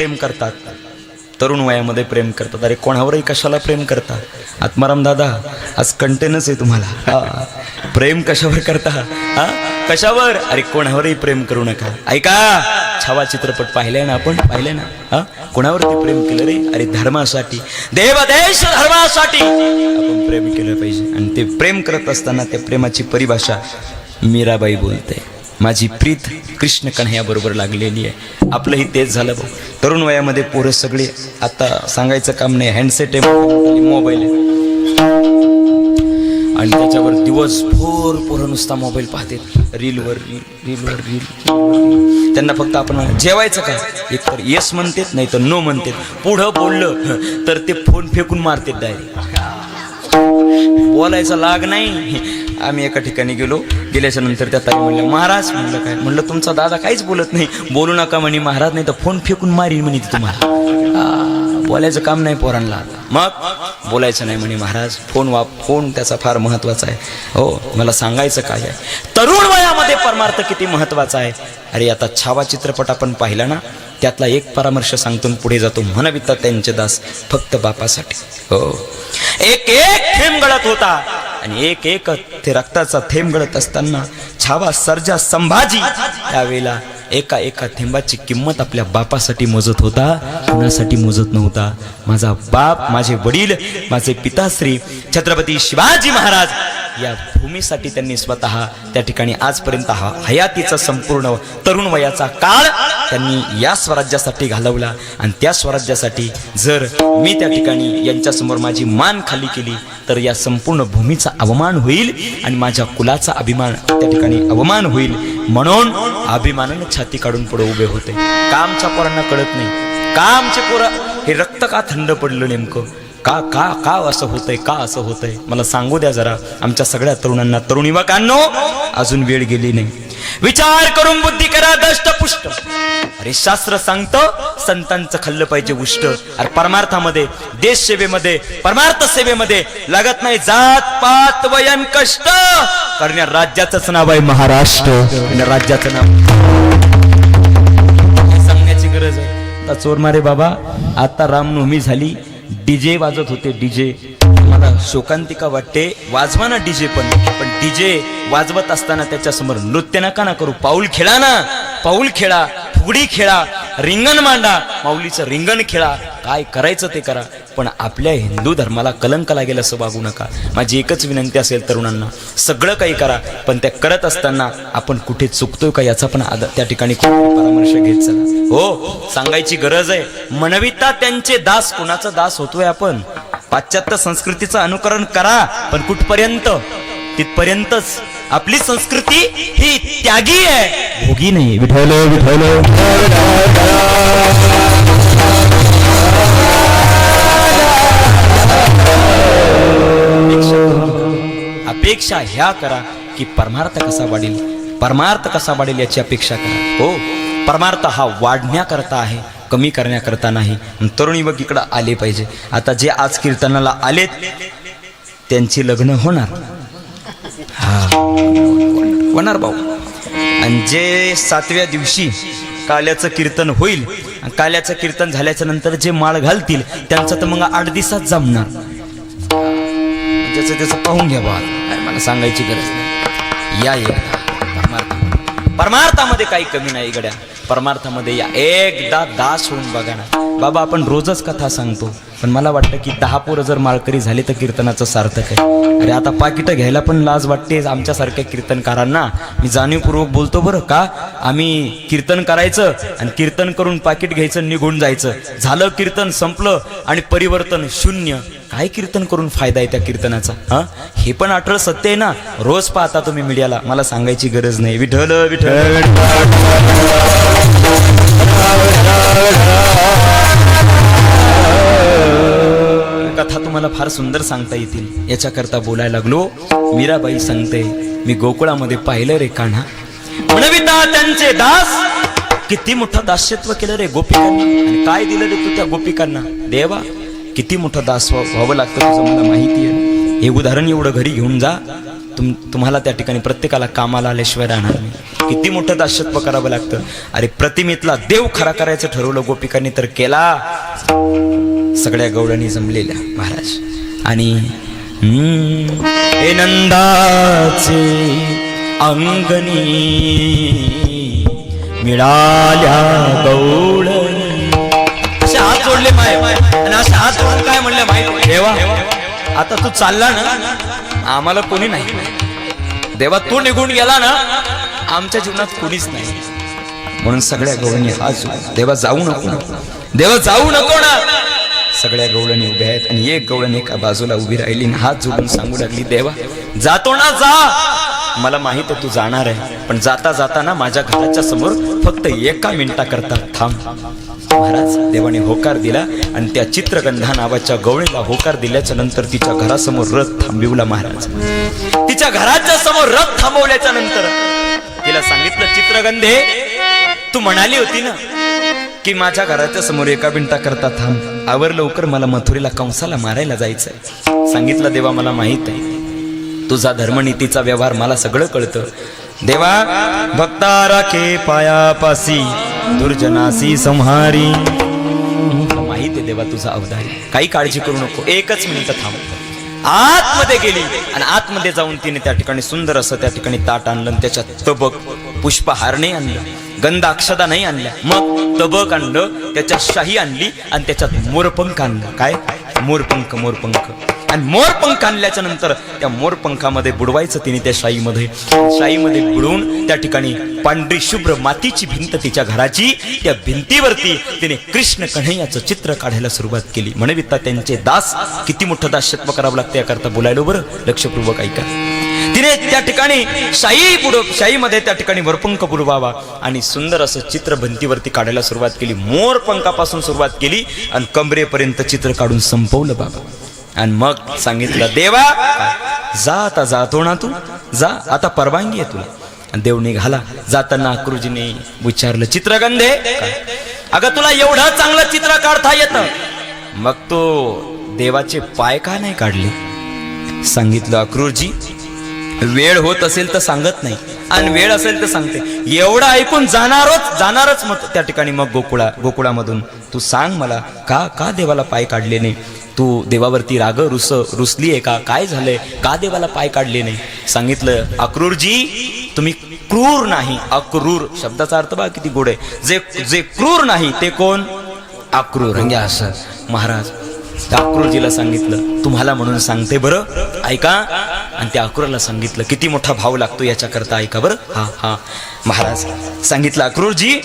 प्रेम करतात. तरुण वयामध्ये प्रेम करतात. अरे कोणावरही कशाला प्रेम करता आत्माराम दादा आज कंटेनच आहे तुम्हाला. हा. प्रेम कशावर करता? हा? कशावर? अरे कोणावरही प्रेम करू नका. ऐका छावा चित्रपट पाहिलाय ना आपण? पाहिलाय ना? हा? कोणावरती प्रेम केलं रे? अरे धर्मासाठी. देवदेश धर्मासाठी. आपण प्रेम केलं पाहिजे. आणि ते प्रेम करत असताना त्या प्रेमाची परिभाषा मीराबाई बोलते. माझी प्रीत कृष्ण कन्हैयाबरोबर लागलेली आहे. आपलंही तेच झालं भाऊ. तरुण वयामध्ये पोरं सगळे आता सांगायचं काम नाही. हँडसेट आहे मोबाईल आहे. आणि त्याच्यावर दिवसभर पोरं नुसता मोबाईल पाहतात रीलवर रील रीलवर रील त्यांना फक्त आपण जेवायचं का? एकतर येस म्हणतात नाही तर नो म्हणतात. पुढं बोललं तर ते फोन फेकून मारतात डायरेक्ट बोलायचा लाग नाही. आम्ही एका ठिकाणी गेलो. गेल्याच्यानंतर त्या ताई म्हणल्या महाराज म्हणलं काय? म्हणलं तुमचा दादा काहीच बोलत नाही. बोलू नका म्हणे महाराज नाही तर फोन फेकून मारील म्हणे ती तुम्हाला. बोलायचं काम नाही पोरांना आता. मग? बोलायचं नाही म्हणे महाराज फोन वाप फोन त्याचा फार महत्त्वाचा आहे. हो मला सांगायचं काय आहे? तरुण वयामध्ये परमार्थ किती महत्त्वाचा आहे? अरे आता छावा चित्रपट आपण पाहिला ना त्यातला एक परामर्श सांगतो पुढे जातो म्हणविता त्यांचे दास फक्त बापासाठी. हो. एक एक थेंब गळत होता आणि एक एक ते रक्ताचा थेंब गळत असताना छावा सर्जा संभाजी त्यावेळेला एका एका थेंबाची किंमत आपल्या बापासाठी मोजत होता कुणासाठी मोजत नव्हता? माझा बाप माझे वडील माझे पिताश्री छत्रपती शिवाजी महाराज या भूमीसाठी त्यांनी स्वतः त्या ठिकाणी आजपर्यंत हा हयातीचा संपूर्ण तरुण वयाचा काळ त्यांनी या स्वराज्यासाठी घालवला. आणि त्या स्वराज्यासाठी जर मी त्या ठिकाणी यांच्यासमोर माझी मान खाली केली तर या संपूर्ण भूमीचा अवमान होईल आणि माझ्या कुलाचा अभिमान त्या ठिकाणी अवमान होईल. म्हणून अभिमानानं छाती काढून पुढे उभे होते. कामच्या पोरांना कळत नाही. कामचे पोरं हे रक्त का थंड पडलं नेमकं? का का का असं होतंय का असं होतंय? मला सांगू द्या जरा आमच्या सगळ्या तरुणांना तरुण युवकांनो अजून वेळ गेली नाही. विचार करून बुद्धी करा दष्ट पुष्ट. अरे शास्त्र सांगतं संतांचं खाल्लं पाहिजे उष्ट. अरे परमार्थामध्ये देश सेवेमध्ये परमार्थ सेवेमध्ये लागत नाही जात पात वयन कष्ट. कारण या राज्याचंच नाव आहे महाराष्ट्र. राज्याचं नाव. सांगण्याची गरज आहे. चोर मारे बाबा आता रामनवमी झाली. डीजे वाजत होते डीजे. मला शोकांतिका वाटते वाजवा ना डीजे पण. पण डीजे वाजवत असताना त्याच्यासमोर नृत्य नका ना करू. पाऊल खेळा ना. पाऊल खेळा फुगडी खेळा रिंगण मांडा. माऊलीचं रिंगण खेळा. काय करायचं ते करा. पण आपल्या हिंदू धर्माला कलंक लागेल असं वागू नका. माझी एकच विनंती असेल तरुणांना सगळं काही करा पण त्या करत असताना आपण कुठे चुकतोय का याचा पण आदर त्या ठिकाणी परामर्श घेत चला. हो सांगायची गरज आहे. मनविता त्यांचे दास कोणाचा दास होतोय आपण? पाश्चात्य संस्कृतीचं अनुकरण करा पण कुठपर्यंत? तिथपर्यंतच. आपली संस्कृती ही त्यागी आहे. भोगी नाही विठवलं विठवलं अपेक्षा ह्या करा की परमार्थ कसा वाढेल? परमार्थ कसा वाढेल याची अपेक्षा करा. हो परमार्थ हा वाढण्याकरता आहे कमी करण्याकरता नाही. आणि तरुण इकडं आले पाहिजे. आता जे आज कीर्तनाला आलेत त्यांची लग्न होणार. हा. होणार भाऊ. आणि जे सातव्या दिवशी काल्याचं कीर्तन होईल आणि काल्याचं कीर्तन झाल्याच्यानंतर जे माळ घालतील त्यांचं तर मग आठ दिवसात जमणार. ज्याचं त्याचं पाहून घ्या बा. सांगायची गरज नाही. या एकदा परमार्थ परमार्थामध्ये काही कमी नाही गड्या. परमार्थामध्ये या. एकदा दास होऊन बघा ना. बाबा आपण रोजच कथा सांगतो. पण मला वाटतं की दहा पोरं जर माळकरी झाली तर कीर्तनाचं सार्थक आहे. अरे आता पाकिटं घ्यायला पण लाज वाटते आमच्यासारख्या कीर्तनकारांना. मी जाणीवपूर्वक बोलतो बरं का? आम्ही कीर्तन करायचं आणि कीर्तन करून पाकिट घ्यायचं निघून जायचं. झालं कीर्तन संपलं आणि परिवर्तन शून्य. काय कीर्तन करून फायदा आहे त्या कीर्तनाचा? हा? हे पण अठरा सत्य आहे ना? रोज पाहता तुम्ही मीडियाला. मला सांगायची गरज नाही. विठल विठल कथा तुम्हाला फार सुंदर सांगता येतील. याच्याकरता बोलायला लागलो. मीराबाई सांगते मी गोकुळामध्ये पाहिलं रे कान्हा. म्हणविता त्यांचे दास. किती मोठं दास्यत्व केलं रे गोपिकांना. आणि काय दिलं रे तू त्या गोपिकांना? देवा किती मोठं दास व्हावं लागतं तुझं मला माहिती आहे. हे उदाहरण एवढं घरी घेऊन जा. तुम तुम्हाला त्या ठिकाणी प्रत्येकाला कामाला आल्याशिवाय राहणार नाही. किती मोठं दासत्व करावं लागतं. अरे प्रतिमेतला देव खरा करायचं ठरवलं गोपिकांनी तर केला. सगळ्या गवळ्यांनी जमलेल्या महाराज. आणि हे नंदाचे अंगणी मिळाल्या गौळ असे काय म्हणले माहिती देवा. आता तू चालला ना आम्हाला कोणी नाही. देवा तू निघून गेला ना आमच्या जीवनात कोणीच नाही. म्हणून सगळ्या गवळणी जोडले. देवा जाऊ नको ना. देवा जाऊ नको ना. सगळ्या गवळणी उभ्या आहेत आणि एक गवळण एका बाजूला उभी राहिली आणि हात जोडून सांगू लागली देवा जातो ना जा. मला माहीत आहे तू जाणार आहे पण जाता जाता ना माझ्या घराच्या समोर फक्त एका मिनिटा करता थांब. महाराज. देवाने होकार दिला आणि त्या चित्रगंधा नावाच्या गवळीला होकार दिल्याच्या नंतर तिच्या घरासमोर रथ थांबविला महाराज. तिच्या घराच्या समोर रथ थांबवल्याच्या नंतर तिला सांगितलं चित्रगंधे तू म्हणाली होती ना की माझ्या घराच्या समोर एका बिंटा करता थांब. आवर लवकर मला मथुरीला कंसाला मारायला जायचंय. सांगितलं देवा मला माहीत आहे. तुझा धर्मनीतीचा व्यवहार मला सगळं कळतं. देवा भक्ता राखे पायापासी दुर्जनासी संहारी. माहीत आहे देवा तुझा अवधारी. काही काळजी करू नको. एकच मिनिट थांब. आतमध्ये गेली आणि आतमध्ये जाऊन तिने त्या ठिकाणी सुंदर असं त्या ठिकाणी ताट आणलं आणि त्याच्यात तबक पुष्पहार नाही आणलं. गंध अक्षदा नाही आणल्या. मग तबक आणलं त्याच्यात शाही आणली आणि त्याच्यात मोरपंख आणलं. काय? मोरपंख मोरपंख. आणि मोरपंख आणल्याच्या नंतर त्या मोरपंखामध्ये बुडवायचं तिने त्या शाईमध्ये. शाईमध्ये बुडवून त्या ठिकाणी पांढरी शुभ्र मातीची भिंत तिच्या घराची त्या भिंतीवरती तिने कृष्ण कन्हैयाचं चित्र काढायला सुरुवात केली. म्हणविता त्यांचे दास किती मोठं दास्यत्व करावं लागतं याकरता बोलायलो बरं. लक्षपूर्वक ऐका. तिने त्या ठिकाणी शाई बुड शाईमध्ये त्या ठिकाणी मोरपंख बुडवावा आणि सुंदर असं चित्र भिंतीवरती काढायला सुरुवात केली. मोरपंखापासून सुरुवात केली आणि कमरेपर्यंत चित्र काढून संपवलं बाबा. आणि मग सांगितलं देवा जा आता जातो ना तू जा आता परवानगी आहे तुला. आणि देव निघाला. जाताना अक्रुजीने विचारलं चित्रगंधे अगं तुला एवढं चांगलं चित्र काढता येतं. मग तो देवाचे पाय का नाही काढले? सांगितलं अक्रूरजी वेळ होत असेल तर सांगत नाही. आणि वेळ असेल तर सांगते. एवढं ऐकून जाणारच जाणारच मग त्या ठिकाणी. मग गोकुळा गोकुळामधून तू सांग मला का का देवाला पाय काढले नाही? तू देवावरती राग रुस रुसली आहे का? काय झालंय? का देवाला पाय काढले नाही? सांगितलं अक्रूरजी तुम्ही क्रूर नाही. अक्रूर शब्दाचा अर्थ बघा किती गोड आहे. जे जे क्रूर नाही ते कोण? अक्रूर. म्हणजे असं महाराज त्या अक्रूरजीला सांगितलं. तुम्हाला म्हणून सांगते बरं. ऐका. आणि त्या अक्रूरला सांगितलं किती मोठा भाव लागतो याच्याकरता ऐका बरं. हा हा. महाराज सांगितलं अक्रूरजी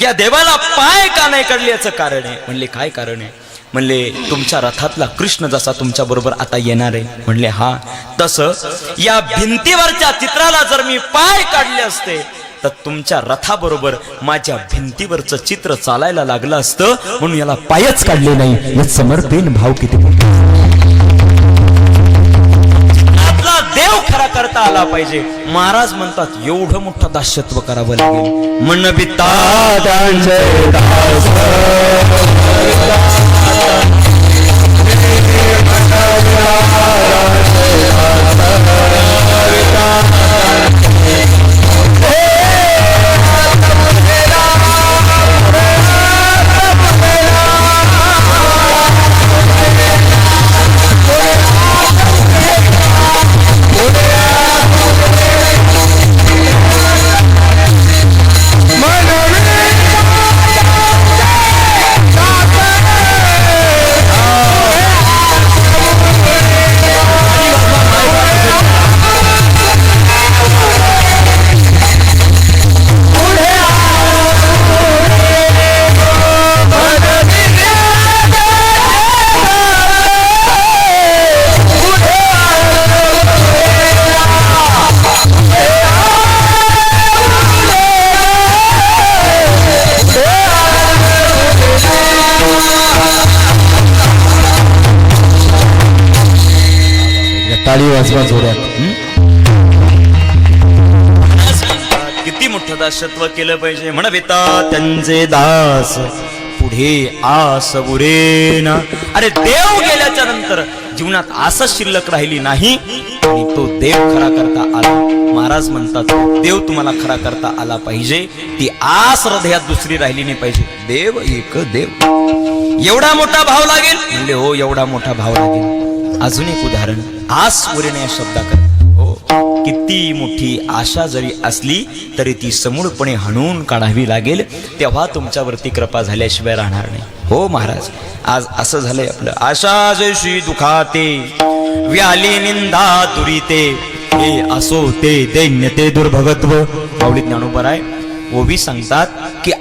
या देवाला पाय का नाही काढले याचं कारण आहे? म्हणले काय कारण आहे? म्हणले तुमच्या रथातला कृष्ण जसा तुमच्या बरोबर आता येणार आहे. म्हणले हा. तसं या भिंतीवरच्या चित्राला जर मी पाय काढले असते तर तुमच्या रथाबरोबर माझ्या भिंतीवरचं चित्र चालायला लागलं असतं म्हणून याला पायच काढले नाही. या समर्पेन भाव किती आपला देव खरा करता आला पाहिजे. महाराज म्हणतात एवढं मोठं दास्यत्व करावं लागेल. म्हण टाळी वाजवा जोड्यात किती मोठं दासत्व केलं पाहिजे म्हणविता त्यांचे दास. पुढे आस उरेना अरे देव गेल्याच्यानंतर जीवनात आसच शिल्लक राहिली नाही. आणि तो देव खरा करता आला. महाराज म्हणतात देव तुम्हाला खरा करता आला पाहिजे. ती आस हृदयात दुसरी राहिली नाही पाहिजे. देव एक देव. एवढा मोठा भाव लागेल? म्हणले हो एवढा मोठा भाव लागेल. अजून एक उदाहरण. आस वरील या शब्दाकर. हो किती मोठी आशा जरी असली तरी ती समूळपणे हणून काढावी लागेल तेव्हा तुमच्यावरती कृपा झाल्याशिवाय राहणार नाही. हो महाराज आज असं झालंय आपलं. आशा जशी दुखाते व्याली निंदा तुरीते हे असो ते दैन्य ते दुर्भगत्व. पावली ज्ञानोबर आहे ओवी सांगतात की